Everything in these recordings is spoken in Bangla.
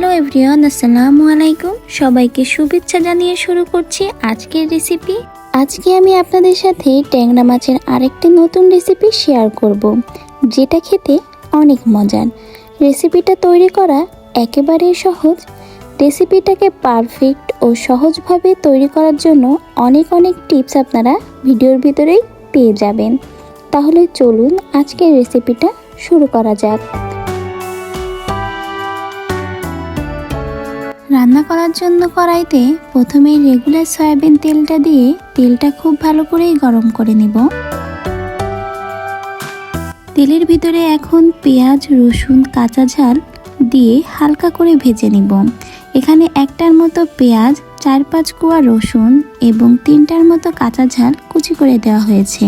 হ্যালো এভরিওয়ান, আসসালামু আলাইকুম। সবাইকে শুভেচ্ছা জানিয়ে শুরু করছি আজকের রেসিপি আজকে আমি আপনাদের সাথে ট্যাংরা মাছের আরেকটি নতুন রেসিপি শেয়ার করব, যেটা খেতে অনেক মজার। রেসিপিটা তৈরি করা একেবারেই সহজ। রেসিপিটাকে পারফেক্ট ও সহজভাবে তৈরি করার জন্য অনেক অনেক টিপস আপনারা ভিডিওর ভিতরেই পেয়ে যাবেন। তাহলে চলুন আজকের রেসিপিটা শুরু করা যাক। রান্না করার জন্য কড়াইতে প্রথমে রেগুলার সয়াবিন তেলটা দিয়ে তেলটা খুব ভালো করেই গরম করে নেব। তেলের ভিতরে এখন পেঁয়াজ, রসুন, কাঁচা ঝাল দিয়ে হালকা করে ভেজে নিব। এখানে একটার মতো পেঁয়াজ, চার পাঁচ কোয়া রসুন এবং তিনটার মতো কাঁচা ঝাল কুচি করে দেওয়া হয়েছে।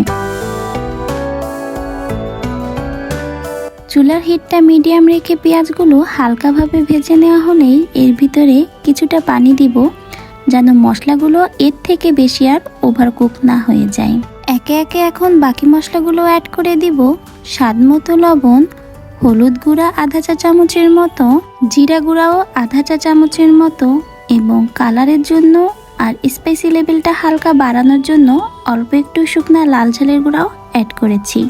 চুলার হিটটা মিডিয়াম রেখে পেঁয়াজগুলো হালকাভাবে ভেজে নেওয়া হলেই এর ভিতরে কিছুটা পানি দিব, যেন মশলাগুলো এর থেকে বেশি আর ওভারকুক না হয়ে যায়। একে একে এখন বাকি মশলাগুলো অ্যাড করে দিব স্বাদ মতো লবণ, হলুদ গুঁড়া আধা চা চামচের মতো, জিরা গুঁড়াও আধা চা চামচের মতো এবং কালারের জন্য আর স্পাইসি লেভেলটা হালকা বাড়ানোর জন্য অল্প একটু শুকনা লাল ঝালের গুঁড়াও অ্যাড করেছি।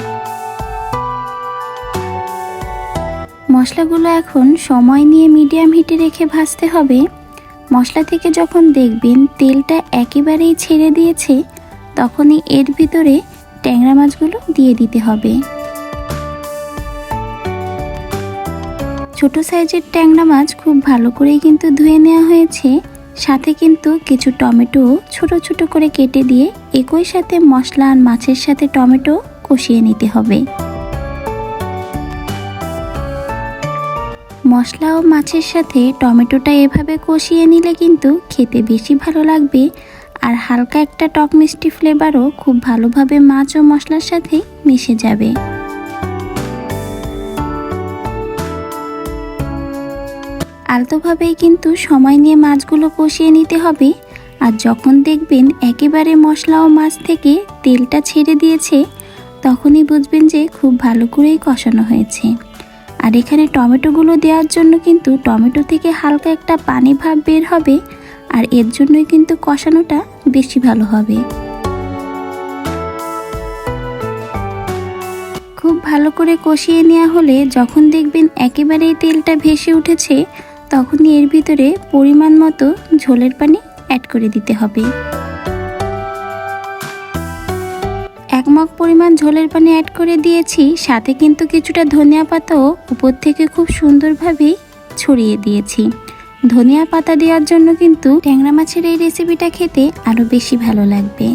মশলাগুলো এখন সময় নিয়ে মিডিয়াম হিটে রেখে ভাজতে হবে। মশলা থেকে যখন দেখবেন তেলটা একেবারেই ছেড়ে দিয়েছে, তখনই এর ভিতরে ট্যাংরা মাছগুলো দিয়ে দিতে হবে। ছোট সাইজের ট্যাংরা মাছ খুব ভালো করেই কিন্তু ধুয়ে নেওয়া হয়েছে। সাথে কিন্তু কিছু টমেটো ছোট ছোট করে কেটে দিয়ে একই সাথে মশলা আর মাছের সাথে টমেটো কষিয়ে নিতে হবে। মশলা ও মাছের সাথে টমেটোটা এভাবে কষিয়ে নিলে কিন্তু খেতে বেশি ভালো লাগবে। আর হালকা একটা টক মিষ্টি ফ্লেভারও খুব ভালোভাবে মাছ ও মশলার সাথে মিশে যাবে। আলতোভাবেই কিন্তু সময় নিয়ে মাছগুলো কষিয়ে নিতে হবে। আর যখন দেখবেন একেবারে মশলা ও মাছ থেকে তেলটা ছেড়ে দিয়েছে, তখনই বুঝবেন যে খুব ভালো করেই কষানো হয়েছে। আর এখানে টমেটোগুলো দেওয়ার জন্য কিন্তু টমেটো থেকে হালকা একটা পানি ভাব বের হবে, আর এর জন্যই কিন্তু কষানোটা বেশি ভালো হবে। খুব ভালো করে কষিয়ে নেওয়া হলে যখন দেখবেন একেবারেই তেলটা ভেসে উঠেছে, তখনই এর ভিতরে পরিমাণ মতো ঝোলের পানি অ্যাড করে দিতে হবে। এক মগ পরিমাণ ঝোলের পানি অ্যাড করে দিয়েছি, সাথে কিন্তু কিছুটা ধনিয়া পাতাও উপর থেকে খুব সুন্দরভাবে ছড়িয়ে দিয়েছি। ধনিয়া পাতা দেওয়ার জন্য কিন্তু ট্যাংরা মাছের এই রেসিপিটা খেতে আরও বেশি ভালো লাগবে।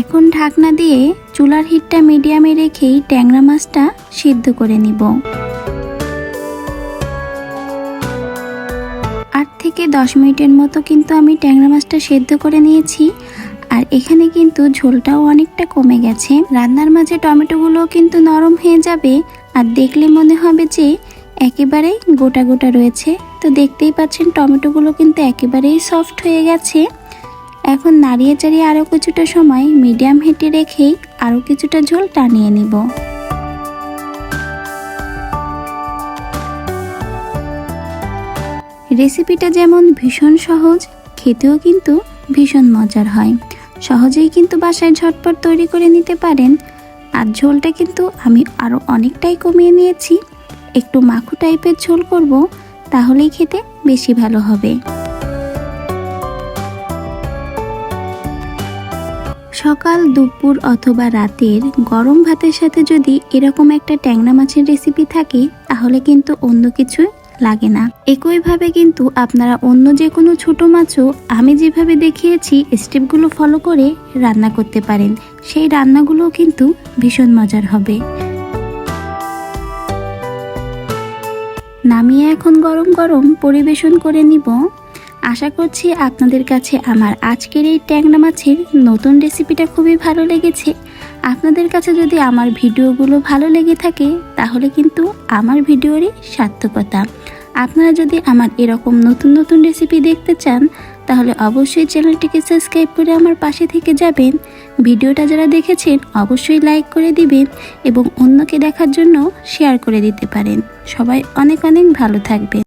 এখন ঢাকনা দিয়ে চুলার হিটটা মিডিয়ামে রেখেই ট্যাংরা মাছটা সিদ্ধ করে নিব। থেকে দশ মিনিটের মতো কিন্তু আমি ট্যাংরা মাছটা সেদ্ধ করে নিয়েছি। আর এখানে কিন্তু ঝোলটাও অনেকটা কমে গেছে। রান্নার মাঝে টমেটোগুলো কিন্তু নরম হয়ে যাবে। আর দেখলে মনে হবে যে একেবারেই গোটা গোটা রয়েছে। তো দেখতেই পাচ্ছেন টমেটোগুলো কিন্তু একেবারেই সফট হয়ে গেছে। এখন নাড়িয়ে চাড়িয়ে আরও কিছুটা সময় মিডিয়াম হিটে রেখেই আরও কিছুটা ঝোল টানিয়ে নিব। রেসিপিটা যেমন ভীষণ সহজ, খেতেও কিন্তু ভীষণ মজার হয়। সহজেই কিন্তু বাসায় ঝটপট তৈরি করে নিতে পারেন। আর ঝোলটা কিন্তু আমি আরও অনেকটাই কমিয়ে নিয়েছি। একটু মাখু টাইপের ঝোল করব, তাহলেই খেতে বেশি ভালো হবে। সকাল, দুপুর অথবা রাতের গরম ভাতের সাথে যদি এরকম একটা ট্যাংরা মাছের রেসিপি থাকে, তাহলে কিন্তু অন্য কিছুই লাগে না। একইভাবে কিন্তু আপনারা অন্য যে কোনো ছোট মাছও আমি যেভাবে দেখিয়েছি, স্টেপগুলো ফলো করে রান্না করতে পারেন। সেই রান্নাগুলোও কিন্তু ভীষণ মজার হবে। নামিয়ে এখন গরম গরম পরিবেশন করে নিব। আশা করছি আপনাদের কাছে আমার আজকের এই ট্যাংরা মাছের নতুন রেসিপিটা খুবই ভালো লেগেছে। আপনাদের কাছে যদি আমার ভিডিওগুলো ভালো লেগে থাকে, তাহলে কিন্তু আমার ভিডিওরই সার্থকতা। আপনারা যদি আমার এরকম নতুন নতুন রেসিপি দেখতে চান, তাহলে অবশ্যই চ্যানেলটিকে সাবস্ক্রাইব করে আমার পাশে থেকে যাবেন। ভিডিওটা যারা দেখেছেন, অবশ্যই লাইক করে দিবেন এবং অন্যকে দেখার জন্য শেয়ার করে দিতে পারেন। সবাই অনেক অনেক ভালো থাকবেন।